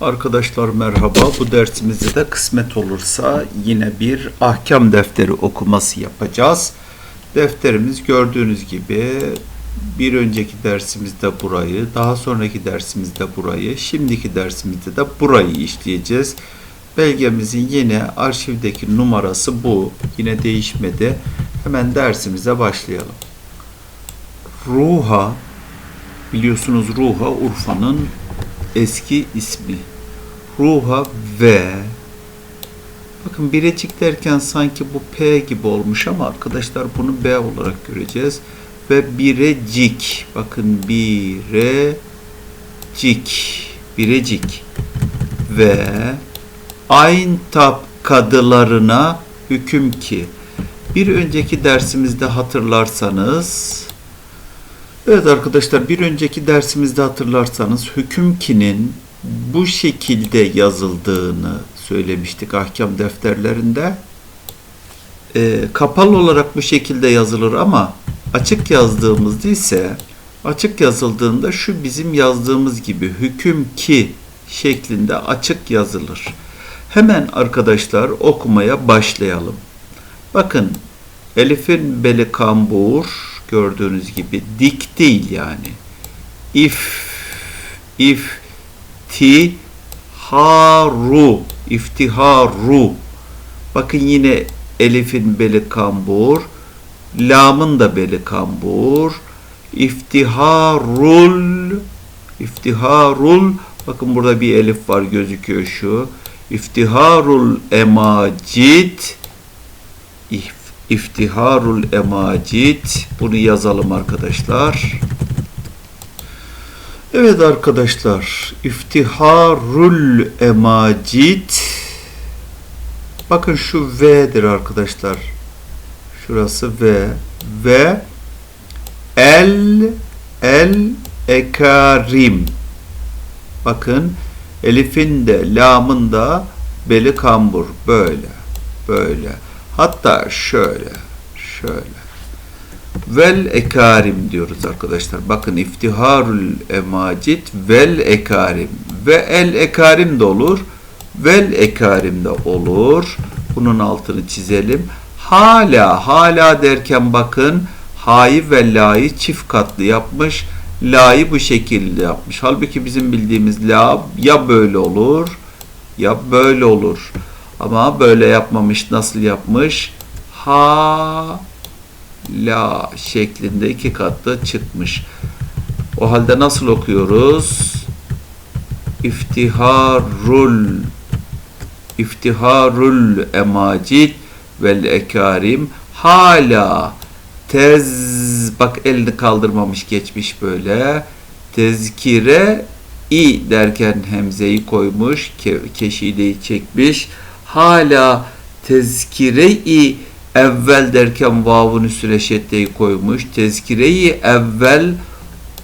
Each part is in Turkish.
Arkadaşlar merhaba. Bu dersimizde de kısmet olursa yine bir ahkam defteri okuması yapacağız. Defterimiz gördüğünüz gibi bir önceki dersimizde burayı, daha sonraki dersimizde burayı, şimdiki dersimizde de burayı işleyeceğiz. Belgemizin yine arşivdeki numarası bu. Yine değişmedi. Hemen dersimize başlayalım. Ruha biliyorsunuz Ruha Urfa'nın eski ismi. Ruha ve bakın birecik derken sanki bu P gibi olmuş ama arkadaşlar bunu B olarak göreceğiz. Ve birecik bakın birecik birecik ve ayn tap kadılarına hüküm ki bir önceki dersimizde hatırlarsanız Evet arkadaşlar bir önceki dersimizde hatırlarsanız hüküm kinin bu şekilde yazıldığını söylemiştik ahkam defterlerinde. Ee, kapalı olarak bu şekilde yazılır ama açık yazdığımızda ise açık yazıldığında şu bizim yazdığımız gibi hüküm ki şeklinde açık yazılır. Hemen arkadaşlar okumaya başlayalım. Bakın Elif'in beli kambur gördüğünüz gibi dik değil yani. İf if ti haru iftiharu. Bakın yine elifin beli kambur lamın da beli kambur. İftiharul iftiharul. Bakın burada bir elif var gözüküyor şu. İftiharul emacid if İftiharul Emacid. Bunu yazalım arkadaşlar. Evet arkadaşlar. İftiharul Emacid. Bakın şu V'dir arkadaşlar. Şurası V. Ve El El Ekarim. Bakın elifin de lamın da beli kambur. Böyle. Böyle. Hatta şöyle, şöyle. Vel ekarim diyoruz arkadaşlar. Bakın iftiharul emacit vel ekarim. Ve el ekarim de olur. Vel ekarim de olur. Bunun altını çizelim. Hala, hala derken bakın ha'yı ve la'yı çift katlı yapmış. La'yı bu şekilde yapmış. Halbuki bizim bildiğimiz la ya böyle olur ya böyle olur. Ama böyle yapmamış. Nasıl yapmış? Ha la şeklinde iki katlı çıkmış. O halde nasıl okuyoruz? İftiharul İftiharul emacid vel ekarim hala tez bak elini kaldırmamış geçmiş böyle tezkire i derken hemzeyi koymuş ke, keşideyi çekmiş hala tezkire-i evvel derken vavun üstüne şeddeyi koymuş. Tezkire-i evvel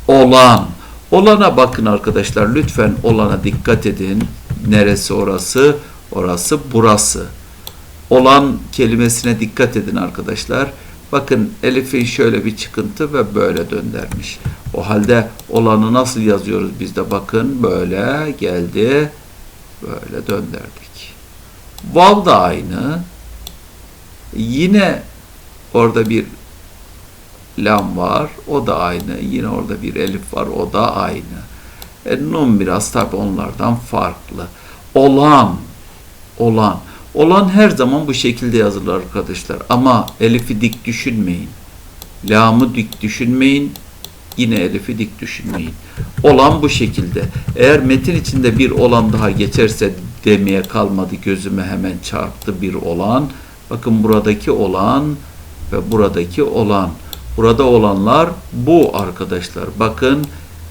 olan. Olana bakın arkadaşlar. Lütfen olana dikkat edin. Neresi orası? Orası burası. Olan kelimesine dikkat edin arkadaşlar. Bakın Elif'in şöyle bir çıkıntı ve böyle döndermiş. O halde olanı nasıl yazıyoruz biz de bakın böyle geldi. Böyle dönderdik. Vav da aynı. Yine orada bir lam var. O da aynı. Yine orada bir elif var. O da aynı. E, nun biraz tabi onlardan farklı. Olan, olan. Olan her zaman bu şekilde yazılır arkadaşlar. Ama elifi dik düşünmeyin. Lamı dik düşünmeyin. Yine elifi dik düşünmeyin. Olan bu şekilde. Eğer metin içinde bir olan daha geçerse demeye kalmadı gözüme hemen çarptı bir olan. Bakın buradaki olan ve buradaki olan. Burada olanlar bu arkadaşlar. Bakın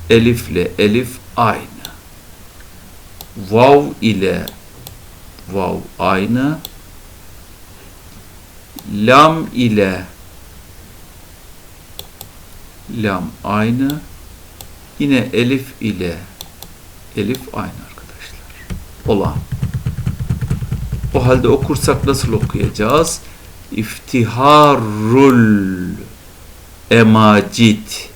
elifle elif aynı. Vav ile vav aynı. Lam ile lam aynı. Yine elif ile elif aynı olan. O halde okursak nasıl okuyacağız? İftiharul emacit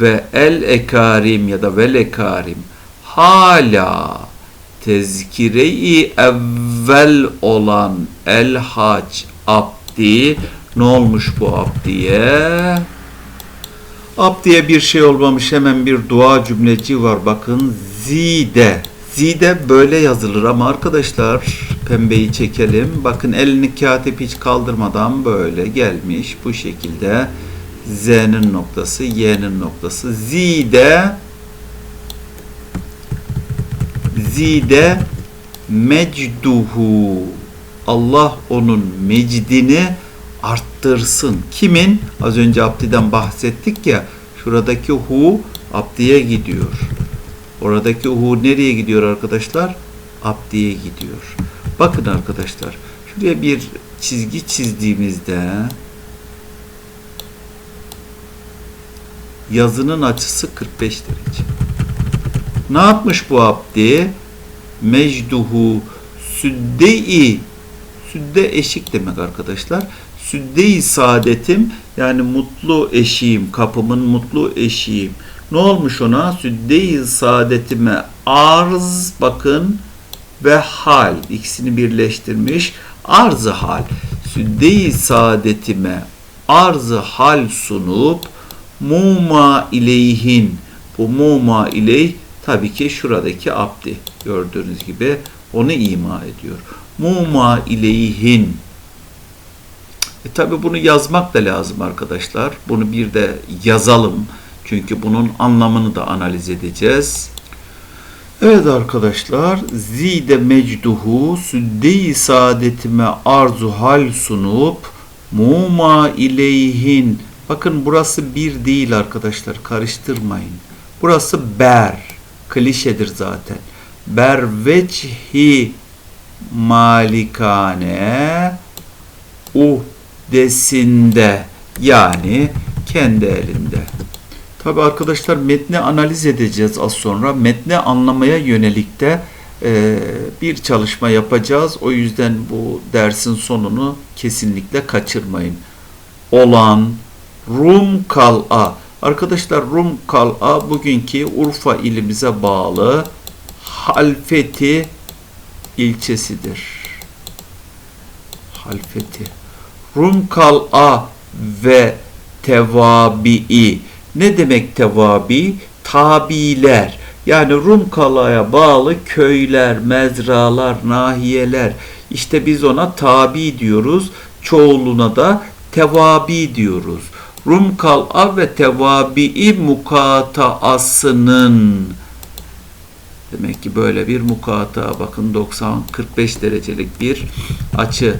ve el ekarim ya da vel ekarim hala tezkire-i evvel olan el hac abdi ne olmuş bu abdiye? Abdiye bir şey olmamış hemen bir dua cümleci var bakın zide. Zide böyle yazılır ama arkadaşlar pembeyi çekelim. Bakın elini katip hiç kaldırmadan böyle gelmiş bu şekilde. Z'nin noktası, Y'nin noktası. Zide zide mecduhu Allah onun mecdini arttırsın. Kimin? Az önce Abdi'den bahsettik ya. Şuradaki hu Abdi'ye gidiyor. Oradaki hu nereye gidiyor arkadaşlar? Abdi'ye gidiyor. Bakın arkadaşlar. Şuraya bir çizgi çizdiğimizde yazının açısı 45 derece. Ne yapmış bu abdi? Mecduhu südde-i Südde eşik demek arkadaşlar. Südde-i saadetim yani mutlu eşiğim, kapımın mutlu eşiğim. Ne olmuş ona? Südde-i saadetime arz bakın ve hal ikisini birleştirmiş. Arzı hal. Südde-i saadetime arzı hal sunup muma ileyhin bu muma ileyh tabii ki şuradaki abdi gördüğünüz gibi onu ima ediyor. Muma ileyhin e tabi bunu yazmak da lazım arkadaşlar. Bunu bir de yazalım. Çünkü bunun anlamını da analiz edeceğiz. Evet arkadaşlar, zide mecduhu südde-i saadetime arzu hal sunup muma ileyhin Bakın burası bir değil arkadaşlar, karıştırmayın. Burası ber, klişedir zaten. Ber vechi malikane uhdesinde yani kendi elinde. Tabi arkadaşlar metni analiz edeceğiz az sonra. Metni anlamaya yönelik de e, bir çalışma yapacağız. O yüzden bu dersin sonunu kesinlikle kaçırmayın. Olan Rum Kal'a. Arkadaşlar Rum Kal'a bugünkü Urfa ilimize bağlı Halfeti ilçesidir. Halfeti. Rum Kal'a ve tevabii. Ne demek tevabi? Tabiler. Yani Rum Kala'ya bağlı köyler, mezralar, nahiyeler. İşte biz ona tabi diyoruz. Çoğuluna da tevabi diyoruz. Rum kal'a ve tevabii mukataasının demek ki böyle bir mukata bakın 90 45 derecelik bir açı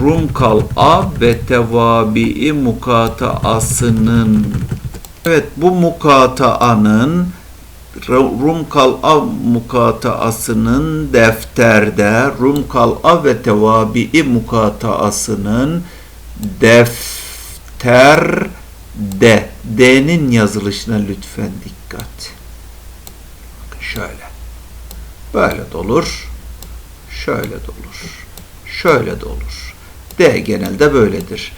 Rum kal'a ve tevabii mukataasının evet bu mukataanın Rum kal'a mukataasının defterde Rum kal'a ve tevabii mukataasının defter D. D'nin yazılışına lütfen dikkat. Bakın şöyle. Böyle de olur. Şöyle de olur. Şöyle de olur. D genelde böyledir.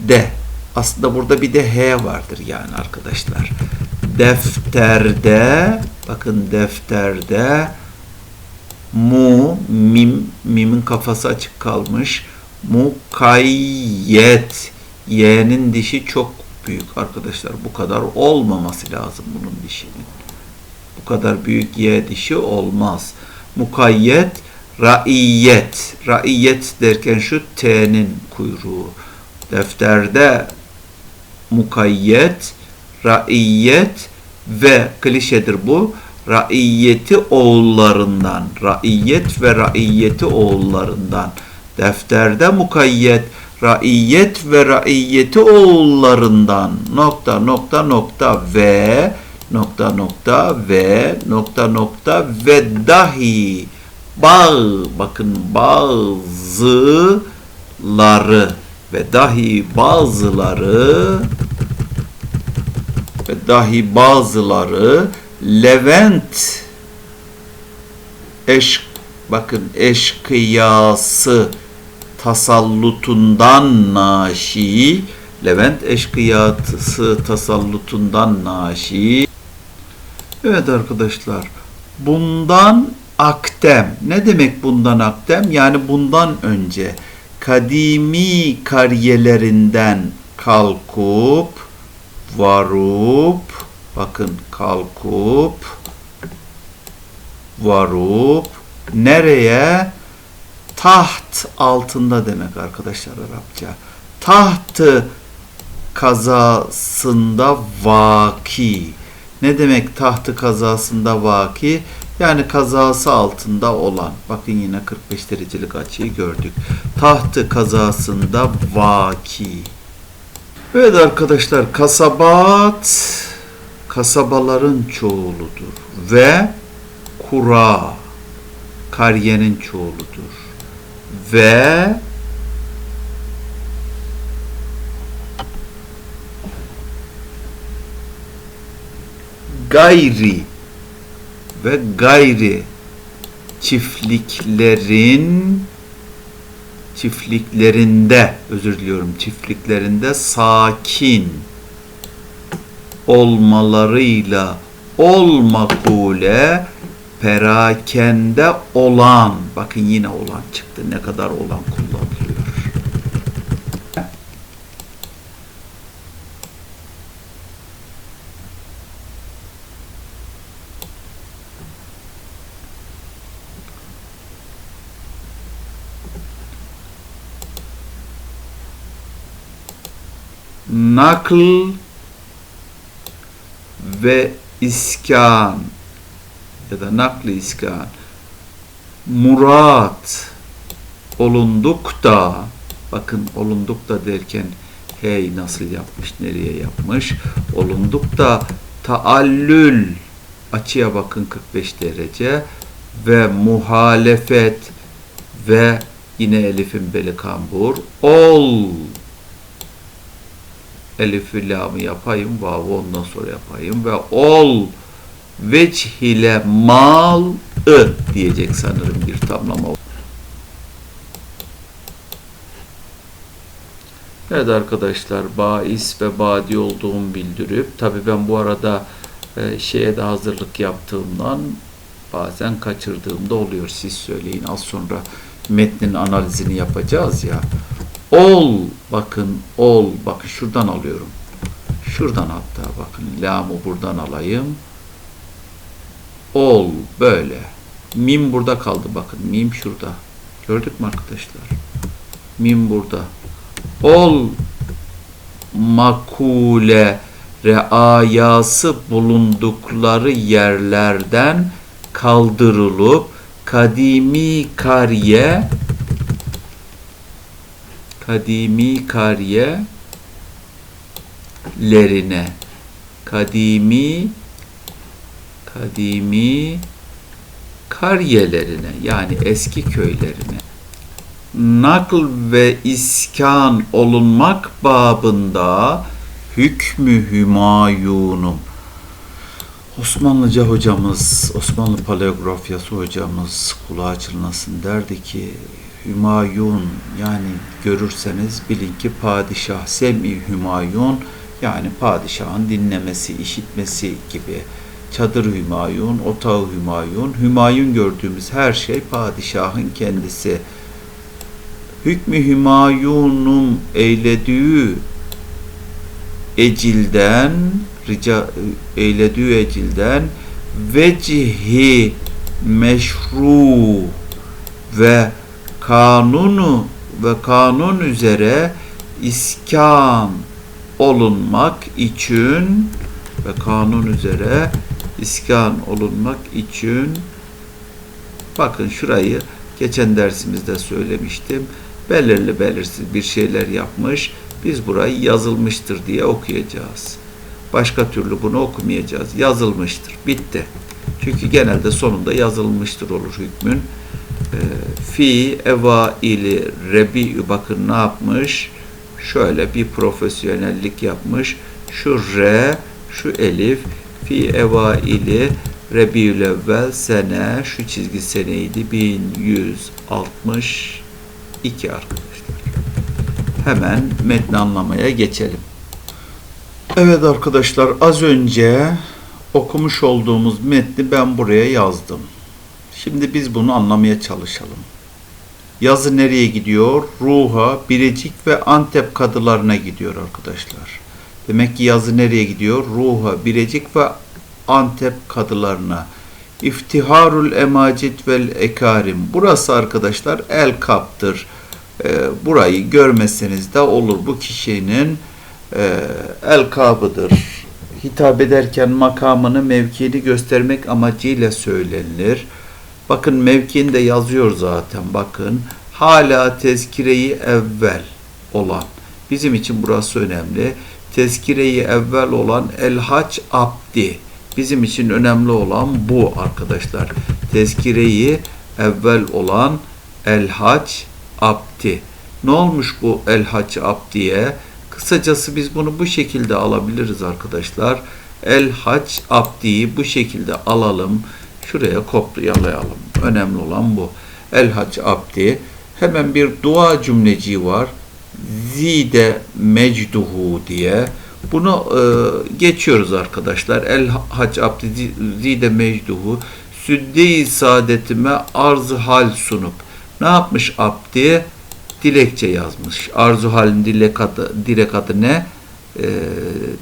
D. Aslında burada bir de H vardır yani arkadaşlar. Defterde bakın defterde mu mim mimin kafası açık kalmış. Mukayyet y'nin dişi çok büyük arkadaşlar. Bu kadar olmaması lazım bunun dişinin. Bu kadar büyük Y dişi olmaz. Mukayyet, raiyet. Raiyet derken şu T'nin kuyruğu. Defterde mukayyet, raiyet ve klişedir bu. Raiyeti oğullarından. Raiyet ve raiyeti oğullarından. Defterde mukayyet, raiyet ve raiyeti oğullarından nokta nokta nokta ve nokta nokta ve nokta nokta ve dahi bağ bakın bazıları ve dahi bazıları ve dahi bazıları Levent eşk bakın eşkıyası tasallutundan naşi, Levent eşkıyası tasallutundan naşi. Evet arkadaşlar, bundan akdem. Ne demek bundan akdem? Yani bundan önce kadimi kariyelerinden kalkıp varup bakın kalkıp varup nereye? Taht altında demek arkadaşlar Arapça. Tahtı kazasında vaki. Ne demek tahtı kazasında vaki? Yani kazası altında olan. Bakın yine 45 derecelik açıyı gördük. Tahtı kazasında vaki. Evet arkadaşlar kasabat kasabaların çoğuludur ve kura kariyenin çoğuludur ve gayri ve gayri çiftliklerin çiftliklerinde özür diliyorum çiftliklerinde sakin olmalarıyla olmakule perakende olan bakın yine olan çıktı ne kadar olan kullanılıyor. Nakl ve iskan ya da nakli iskan murat olunduk da bakın olunduk da derken hey nasıl yapmış nereye yapmış? Olunduk da taallül açıya bakın 45 derece ve muhalefet ve yine elifin beli kambur ol elifü lamı yapayım, vav'ı ondan sonra yapayım ve ol veç ile mal ı diyecek sanırım bir tamlama. Evet arkadaşlar bahis ve badi olduğumu bildirip tabi ben bu arada e, şeye de hazırlık yaptığımdan bazen kaçırdığımda oluyor. Siz söyleyin az sonra metnin analizini yapacağız ya. Ol bakın ol bakın şuradan alıyorum. Şuradan hatta bakın lamı buradan alayım. Ol böyle. Mim burada kaldı bakın. Mim şurada. Gördük mü arkadaşlar? Mim burada. Ol makule reayası bulundukları yerlerden kaldırılıp kadimi kariye kadimi kariye lerine kadimi kadimi kariyelerine yani eski köylerine. Nakl ve iskan olunmak babında hükmü hümayunum. Osmanlıca hocamız, Osmanlı paleografyası hocamız kulağı çınlasın derdi ki Hümayun yani görürseniz bilin ki padişah semi Hümayun yani padişahın dinlemesi, işitmesi gibi. Çadır Hümayun, otağı Hümayun, Hümayun gördüğümüz her şey padişahın kendisi. Hükmü Hümayun'un eylediği ecilden, rica eylediği ecilden vecihi meşru ve kanunu ve kanun üzere iskan olunmak için ve kanun üzere iskan olunmak için bakın şurayı geçen dersimizde söylemiştim. Belirli belirsiz bir şeyler yapmış. Biz burayı yazılmıştır diye okuyacağız. Başka türlü bunu okumayacağız. Yazılmıştır. Bitti. Çünkü genelde sonunda yazılmıştır olur hükmün. Ee, fi eva ili rebi bakın ne yapmış? Şöyle bir profesyonellik yapmış. Şu re, şu elif fi eva ili Rebiül evvel sene şu çizgi seneydi 1162 arkadaşlar. Hemen metni anlamaya geçelim. Evet arkadaşlar az önce okumuş olduğumuz metni ben buraya yazdım. Şimdi biz bunu anlamaya çalışalım. Yazı nereye gidiyor? Ruha, Birecik ve Antep kadılarına gidiyor arkadaşlar. Demek ki yazı nereye gidiyor? Ruha, Birecik ve Antep kadılarına. İftiharul emacit vel ekarim. Burası arkadaşlar el kaptır. Ee, burayı görmeseniz de olur. Bu kişinin e, el kabıdır. Hitap ederken makamını, mevkiini göstermek amacıyla söylenir. Bakın mevkiinde yazıyor zaten bakın. Hala tezkireyi evvel olan. Bizim için burası önemli. Tezkireyi evvel olan El Hac Abdi. Bizim için önemli olan bu arkadaşlar. Tezkireyi evvel olan El Hac Abdi. Ne olmuş bu El Hac Abdi'ye? Kısacası biz bunu bu şekilde alabiliriz arkadaşlar. El Hac Abdi'yi bu şekilde alalım. Şuraya kopyalayalım. Önemli olan bu. El Hac Abdi. Hemen bir dua cümleci var. Zide mecduhu diye. Bunu e, geçiyoruz arkadaşlar. El Hac Abdi zide mecduhu. Südde-i saadetime arz hal sunup. Ne yapmış Abdi? Dilekçe yazmış. Arzu halin dilek adı, dilek adı ne? E,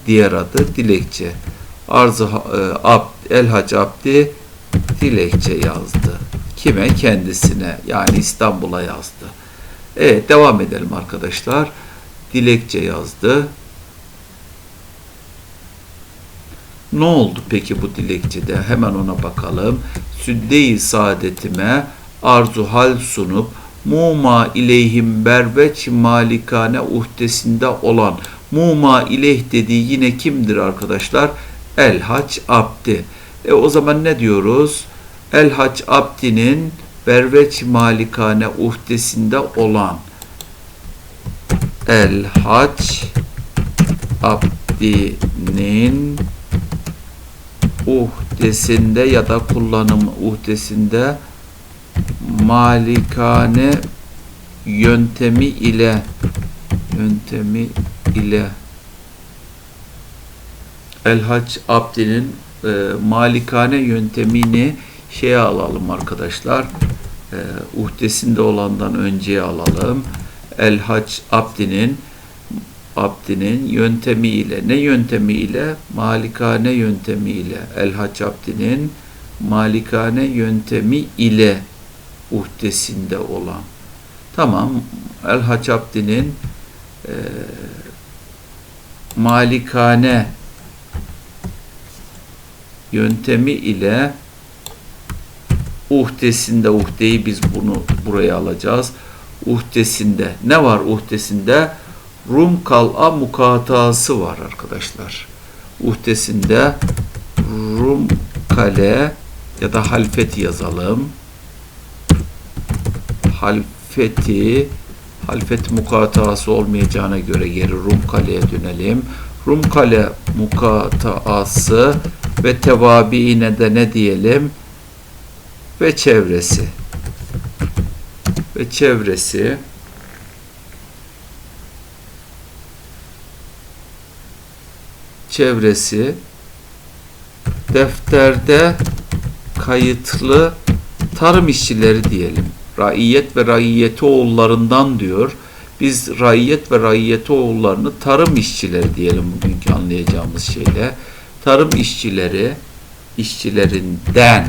diğer adı dilekçe. Arzu e, Abd, El Hac Abdi dilekçe yazdı. Kime? Kendisine. Yani İstanbul'a yazdı. Evet devam edelim arkadaşlar. Dilekçe yazdı. Ne oldu peki bu dilekçede? Hemen ona bakalım. Südde-i saadetime arzu hal sunup muma ileyhim berbeç malikane uhdesinde olan muma ileyh dediği yine kimdir arkadaşlar? El Hac Abdi. E o zaman ne diyoruz? El Hac Abdi'nin berbeç malikane uhdesinde olan El Hac Abdi'nin uhdesinde ya da kullanım uhdesinde malikane yöntemi ile yöntemi ile El Hac Abdi'nin e, malikane yöntemini şeye alalım arkadaşlar. E, uhdesinde olandan önceye alalım. El Hac Abdi'nin Abdi'nin yöntemi ile ne yöntemi ile malikane yöntemi ile El Hac Abdi'nin malikane yöntemi ile uhdesinde olan. Tamam. El Hac Abdi'nin e, malikane yöntemi ile uhdesinde uhdeyi biz bunu buraya alacağız. Uhdesinde ne var uhdesinde? Rum kal'a mukatası var arkadaşlar. Uhdesinde Rum kale ya da halfeti yazalım. Halfeti halfet mukatası olmayacağına göre geri Rum kaleye dönelim. Rum kale mukataası ve tevabiine de ne diyelim? Ve çevresi. Ve çevresi. Çevresi defterde kayıtlı tarım işçileri diyelim. Raiyet ve raiyeti oğullarından diyor. Biz raiyet ve raiyeti oğullarını tarım işçileri diyelim bugünkü anlayacağımız şeyle. Tarım işçileri, işçilerinden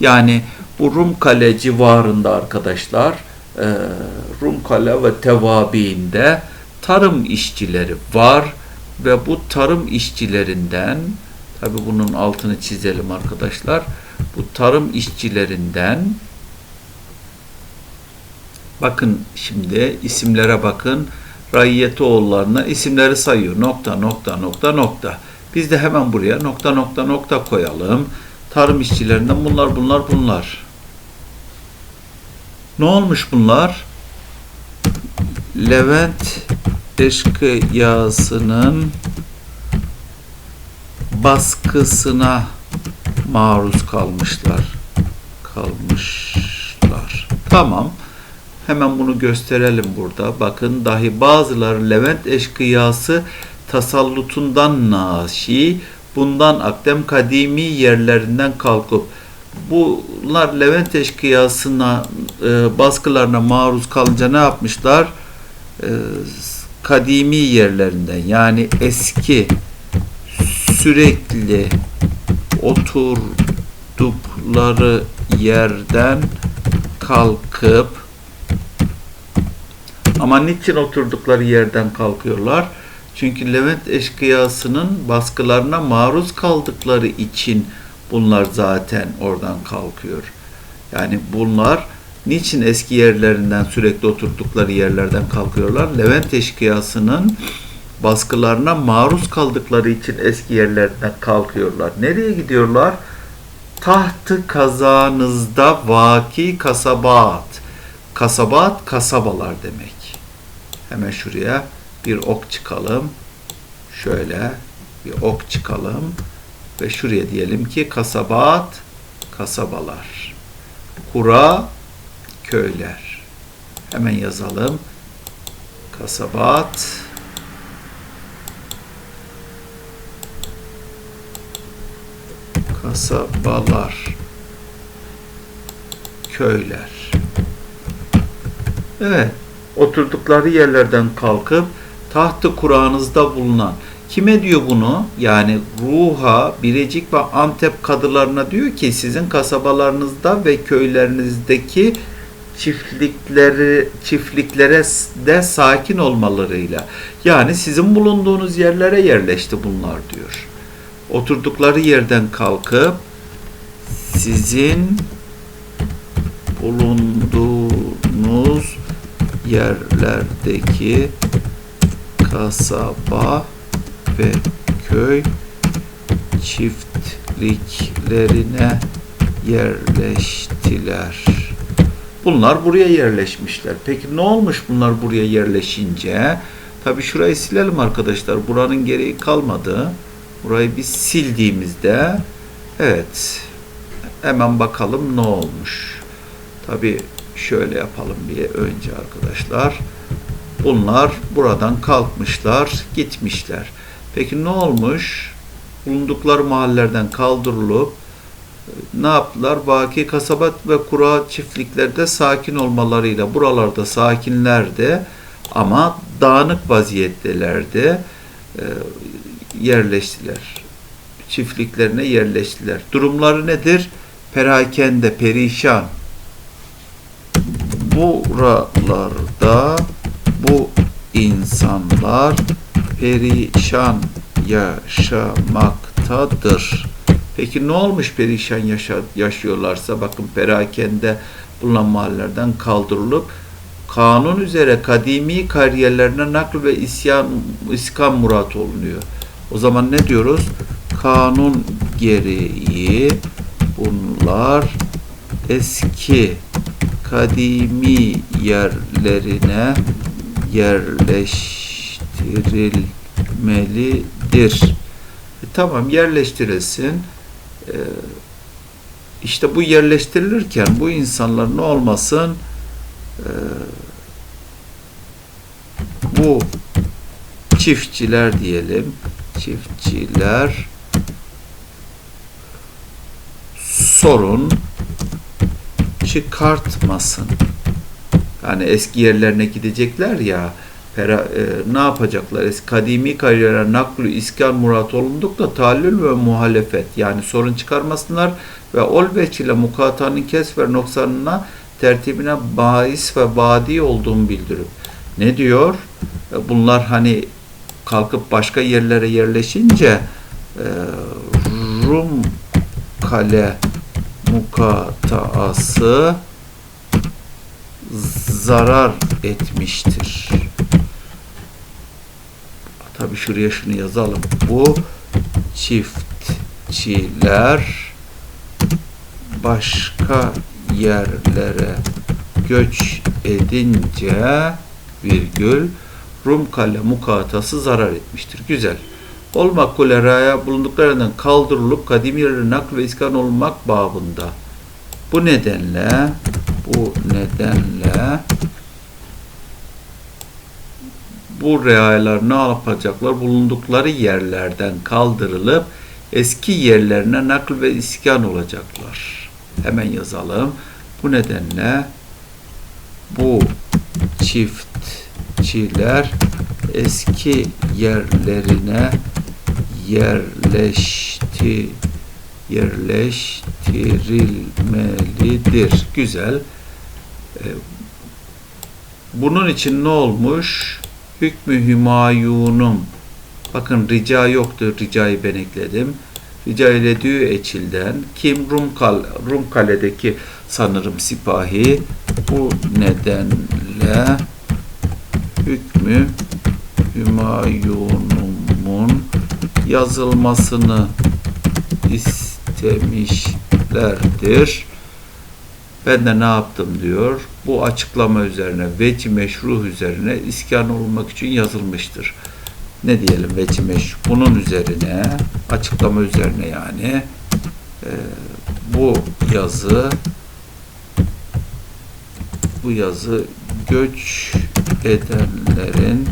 yani bu Rumkale civarında arkadaşlar e, Rumkale ve tevabiinde tarım işçileri var ve bu tarım işçilerinden tabi bunun altını çizelim arkadaşlar bu tarım işçilerinden bakın şimdi isimlere bakın Rayyetoğullarına isimleri sayıyor nokta nokta nokta nokta. Biz de hemen buraya nokta nokta nokta koyalım tarım işçilerinden bunlar bunlar bunlar ne olmuş bunlar Levent eşkıyasının baskısına maruz kalmışlar. Kalmışlar. Tamam. Hemen bunu gösterelim burada. Bakın dahi bazıları Levent eşkıyası tasallutundan naşi, bundan akdem kadimi yerlerinden kalkıp bunlar Levent eşkıyasına e, baskılarına maruz kalınca ne yapmışlar? E, kadimi yerlerinden yani eski sürekli oturdukları yerden kalkıp ama niçin oturdukları yerden kalkıyorlar? Çünkü Levent eşkıyasının baskılarına maruz kaldıkları için bunlar zaten oradan kalkıyor. Yani bunlar niçin eski yerlerinden sürekli oturdukları yerlerden kalkıyorlar? Levent eşkıyasının baskılarına maruz kaldıkları için eski yerlerden kalkıyorlar. Nereye gidiyorlar? Tahtı kazanızda vaki kasabat. Kasabat kasabalar demek. Hemen şuraya bir ok çıkalım. Şöyle bir ok çıkalım ve şuraya diyelim ki kasabat kasabalar. Kura köyler. Hemen yazalım. Kasabat kasabalar köyler. Evet, oturdukları yerlerden kalkıp tahtı Kur'an'ınızda bulunan kime diyor bunu? Yani Ruha, Birecik ve Antep kadılarına diyor ki sizin kasabalarınızda ve köylerinizdeki çiftlikleri çiftliklere de sakin olmalarıyla yani sizin bulunduğunuz yerlere yerleşti bunlar diyor. Oturdukları yerden kalkıp sizin bulunduğunuz yerlerdeki kasaba ve köy çiftliklerine yerleştiler. Bunlar buraya yerleşmişler. Peki ne olmuş bunlar buraya yerleşince? Tabi şurayı silelim arkadaşlar. Buranın gereği kalmadı. Burayı bir sildiğimizde evet hemen bakalım ne olmuş. Tabi şöyle yapalım bir önce arkadaşlar. Bunlar buradan kalkmışlar, gitmişler. Peki ne olmuş? Bulundukları mahallelerden kaldırılıp ne yaptılar? Vaki kasabat ve kura çiftliklerde sakin olmalarıyla buralarda sakinlerdi ama dağınık vaziyettelerdi. E, yerleştiler. Çiftliklerine yerleştiler. Durumları nedir? Perakende, perişan. Buralarda bu insanlar perişan yaşamaktadır. Peki ne olmuş perişan yaşa, yaşıyorlarsa bakın perakende bulunan mahallelerden kaldırılıp kanun üzere kadimi kariyerlerine nakl ve isyan, iskan murat olunuyor. O zaman ne diyoruz? Kanun gereği bunlar eski kadimi yerlerine yerleştirilmelidir. E, tamam yerleştirilsin. E, işte bu yerleştirilirken bu insanlar ne olmasın? E, bu çiftçiler diyelim çiftçiler sorun çıkartmasın. Yani eski yerlerine gidecekler ya pera, e, ne yapacaklar? Eski kadimi kariyere naklu iskan murat olundukta talül ve muhalefet yani sorun çıkarmasınlar ve ol ile mukatanın kes noksanına tertibine bahis ve badi olduğunu bildirip ne diyor? E, bunlar hani kalkıp başka yerlere yerleşince e, Rum kale mukataası zarar etmiştir. Tabi şuraya şunu yazalım. Bu çiftçiler başka yerlere göç edince virgül Rum kale mukatası zarar etmiştir. Güzel. Olmak koleraya bulunduklarından kaldırılıp kadim yerlere nakl ve iskan olmak babında. Bu nedenle bu nedenle bu reayalar ne yapacaklar? Bulundukları yerlerden kaldırılıp eski yerlerine nakl ve iskan olacaklar. Hemen yazalım. Bu nedenle bu çiftçiler eski yerlerine yerleşti yerleştirilmelidir. Güzel. Bunun için ne olmuş? Hükmü hümayunum. Bakın rica yoktu. Ricayı ben ekledim. Rica edildiği eçilden kim Rum, kal, Rum kaledeki sanırım sipahi bu nedenle hükmü Hümayunumun yazılmasını istemişlerdir. Ben de ne yaptım diyor. Bu açıklama üzerine, veci meşruh üzerine iskan olmak için yazılmıştır. Ne diyelim veci meşruh? Bunun üzerine, açıklama üzerine yani e, bu yazı bu yazı göç edenlerin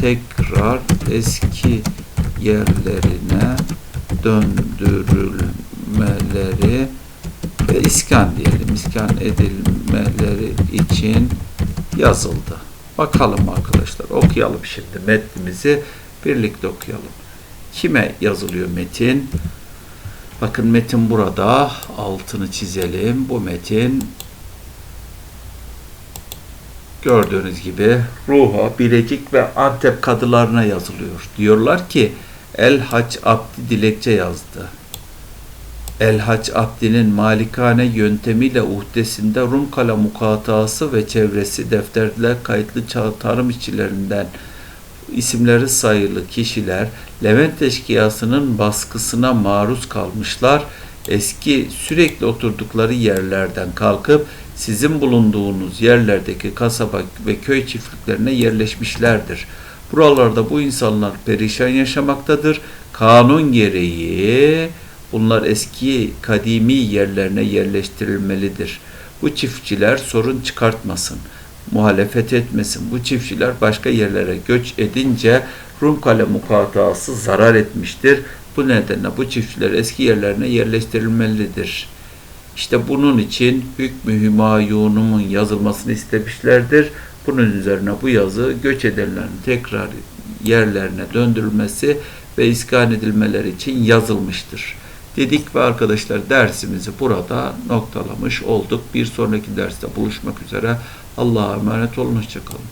tekrar eski yerlerine döndürülmeleri ve iskan diyelim, iskan edilmeleri için yazıldı. Bakalım arkadaşlar, okuyalım şimdi metnimizi birlikte okuyalım. Kime yazılıyor metin? Bakın metin burada, altını çizelim. Bu metin gördüğünüz gibi Ruha, Bilecik ve Antep kadılarına yazılıyor. Diyorlar ki El Hac Abdi dilekçe yazdı. El Hac Abdi'nin malikane yöntemiyle uhdesinde Rumkala mukatası ve çevresi defterler kayıtlı tarım işçilerinden isimleri sayılı kişiler Levent teşkiyasının baskısına maruz kalmışlar. Eski sürekli oturdukları yerlerden kalkıp sizin bulunduğunuz yerlerdeki kasaba ve köy çiftliklerine yerleşmişlerdir. Buralarda bu insanlar perişan yaşamaktadır. Kanun gereği bunlar eski kadimi yerlerine yerleştirilmelidir. Bu çiftçiler sorun çıkartmasın, muhalefet etmesin. Bu çiftçiler başka yerlere göç edince Rum kale mukatası zarar etmiştir. Bu nedenle bu çiftçiler eski yerlerine yerleştirilmelidir. İşte bunun için hükmü hümayunumun yazılmasını istemişlerdir. Bunun üzerine bu yazı göç edenlerin tekrar yerlerine döndürülmesi ve iskan edilmeleri için yazılmıştır. Dedik ve arkadaşlar dersimizi burada noktalamış olduk. Bir sonraki derste buluşmak üzere. Allah'a emanet olun. Hoşçakalın.